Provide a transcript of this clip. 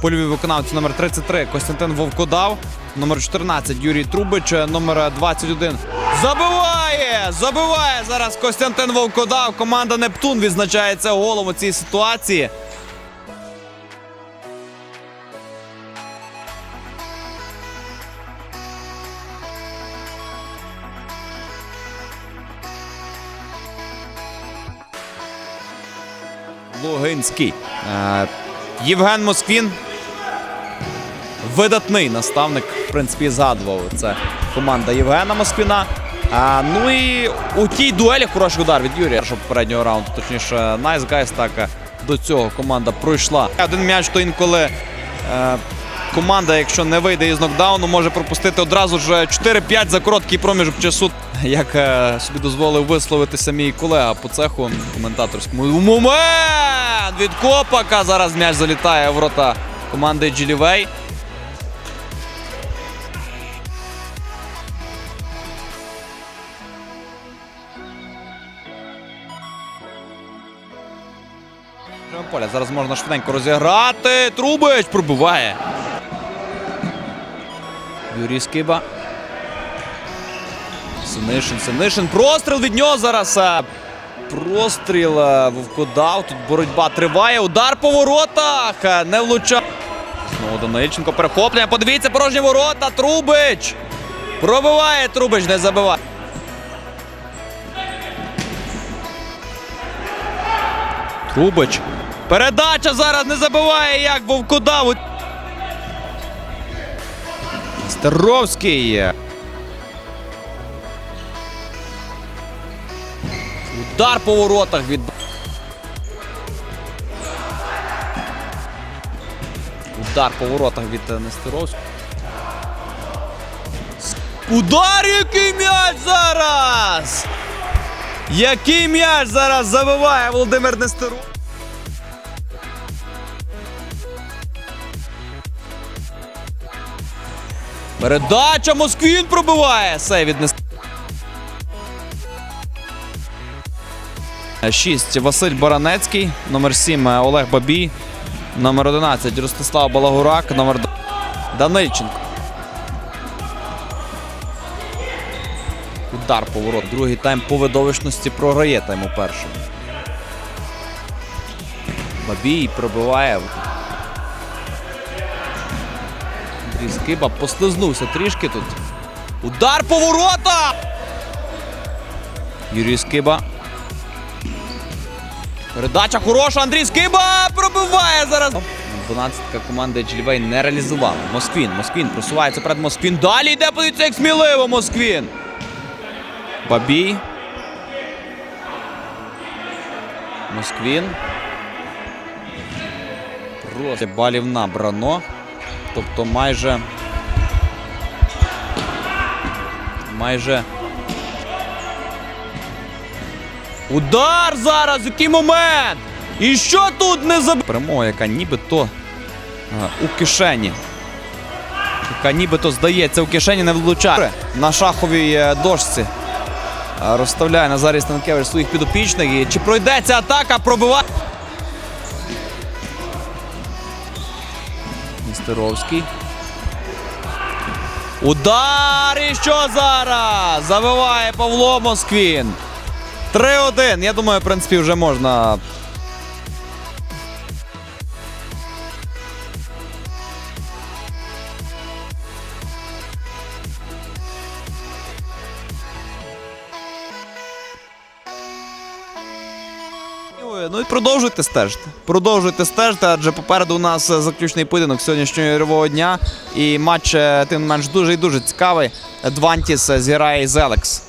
Польові виконавці номер 33 Костянтин Вовкодав, номер 14 Юрій Трубич, номер 21 забиває! Забиває зараз Костянтин Вовкодав. Команда Нептун відзначається голом у цій ситуації. Лугинський. Е, Євген Москвін. Видатний наставник, в принципі, згадував. Це команда Євгена Москвіна. А, ну і у тій дуелі хороший удар від Юрія першого попереднього раунду. Точніше, Найс Гайс так е, до цього команда пройшла. Один м'яч, то інколи е, команда, якщо не вийде із нокдауну, може пропустити одразу ж 4-5 за короткий проміжок часу. Як е, собі дозволив висловитися мій колега по цеху коментаторському. Момент від Копака. Зараз м'яч залітає в ворота команди Джилівей. Поля. Зараз можна швиденько розіграти. Трубич пробиває. Юрій Скиба. Синишин, Синишин. Простріл від нього зараз. е, Простріл е, Вовкодав. Тут боротьба триває. Удар по воротах. е, Не влучав. Знову Данильченко перехоплення. Подивіться, порожні ворота. Трубич. Пробиває Трубич, не забиває. Трубич. Передача зараз не забиває, як Вовкодав. Старовський. Удар по воротах від. Удар по воротах від е, Нестеровського. Удар, який м'яч зараз! Який м'яч зараз забиває Володимир Нестеров. Передача Москвін пробиває. Сей від Нестеров. 6 Василь Баранецький, номер 7 Олег Бабій, номер 11 Ростислав Балагурак, номер д- Данильченко. Удар поворот. Другий тайм по видовищності програє тайм у першому. Бабій пробиває. Андрій Скиба послизнувся трішки тут. Удар по воротах! Юрій Скиба. Передача хороша. Андрій Скиба пробиває зараз. 12-ка команди Джельвей не реалізувала. Москвін. Москвін просувається перед Москвін. Далі йде подивіться, як сміливо Москвін. Бабій. Москвін. Просто балів набрано. Тобто майже. Майже. Удар зараз! Який момент! І що тут не заб... Перемога, яка нібито а, у кишені. Яка нібито здається у кишені не влучає. На шаховій е, дошці а, розставляє Назарій Станкевич своїх підопічних. І чи пройде ця атака? Пробиває. Нестеровський. Удар! І що зараз? Забиває Павло Москвін. 3-1. Я думаю, в принципі, вже можна. Ой, Ну і продовжуйте стежити. Продовжуйте стежити, адже попереду у нас е, заключний поєдинок сьогоднішнього ігрового дня. І матч, е, тим не менш, дуже і дуже цікавий. Двантіс е, зіграє з Елекс.